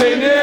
Senhor.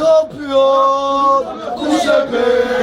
Şampiyon bu sefer.